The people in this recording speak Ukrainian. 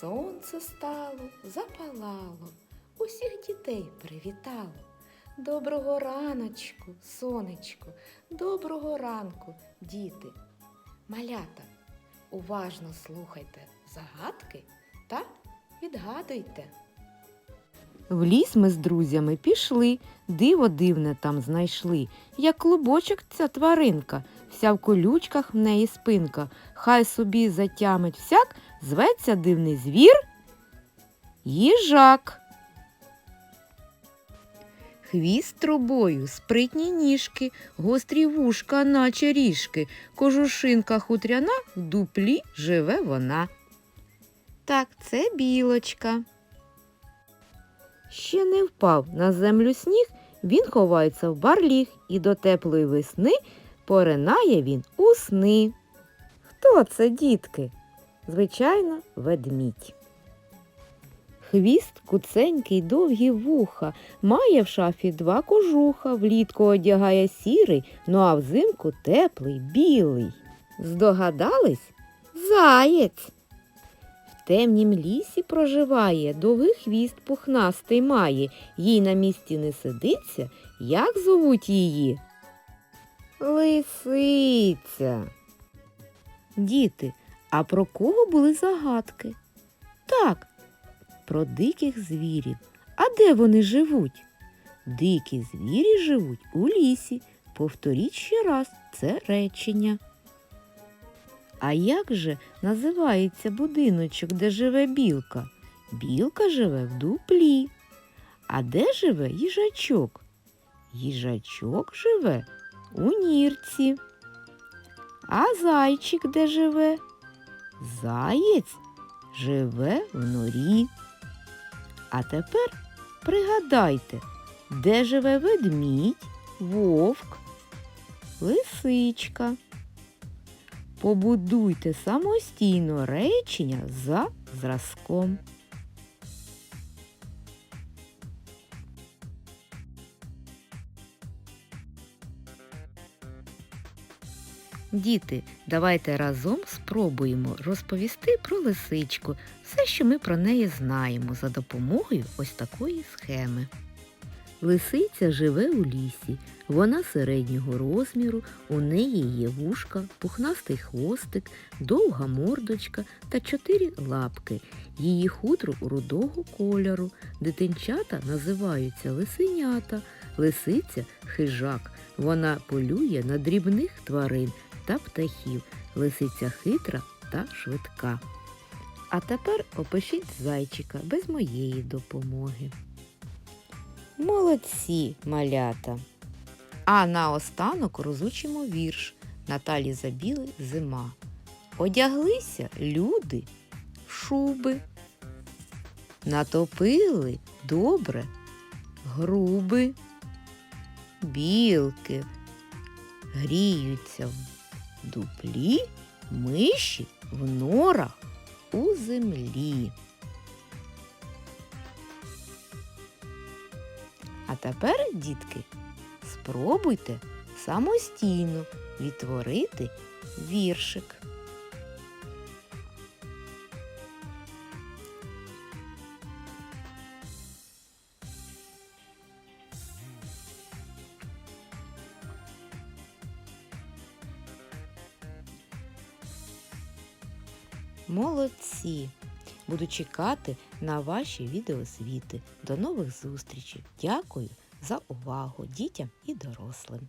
Сонце стало, запалало, усіх дітей привітало. Доброго раночку, сонечко, доброго ранку, діти. Малята, уважно слухайте загадки та відгадуйте. В ліс ми з друзями пішли, диво дивне там знайшли, як клубочок ця тваринка, вся в колючках в неї спинка, хай собі затямить всяк, зветься дивний звір. Їжак. Хвіст трубою, спритні ніжки, гострі вушка, наче ріжки, кожушинка хутряна, в дуплі живе вона. Так, це білочка. Ще не впав на землю сніг, він ховається в барліг і до теплої весни поринає він у сни. Хто це, дітки? Звичайно, ведмідь. Хвіст куценький, довгі вуха, має в шафі два кожуха, влітку одягає сірий, ну а взимку теплий, білий. Здогадались? Заєць. В темнім лісі проживає, довгий хвіст пухнастий має, їй на місці не сидиться, як зовуть її? Лисиця. Діти, а про кого були загадки? Так, про диких звірів. А де вони живуть? Дикі звірі живуть у лісі. Повторіть ще раз це речення. А як же називається будиночок, де живе білка? Білка живе в дуплі. А де живе їжачок? Їжачок живе у нірці. А зайчик де живе? Заєць живе в норі. А тепер пригадайте, де живе ведмідь, вовк, лисичка. Побудуйте самостійно речення за зразком. Діти, давайте разом спробуємо розповісти про лисичку, все, що ми про неї знаємо, за допомогою ось такої схеми. Лисиця живе у лісі, вона середнього розміру, у неї є вушка, пухнастий хвостик, довга мордочка та чотири лапки. Її хутро рудого кольору. Дитинчата називаються лисенята, лисиця хижак. Вона полює на дрібних тварин та птахів. Лисиця хитра та швидка. А тепер опишіть зайчика без моєї допомоги. Молодці, малята. А наостанок розучимо вірш Наталі Забіли Зима. Одяглися люди шуби, натопили добре груби, білки гріються в дуплі, миші в норах у землі. А тепер, дітки, спробуйте самостійно відтворити віршик. Молодці! Буду чекати на ваші відеосвіти. До нових зустрічей. Дякую за увагу дітям і дорослим.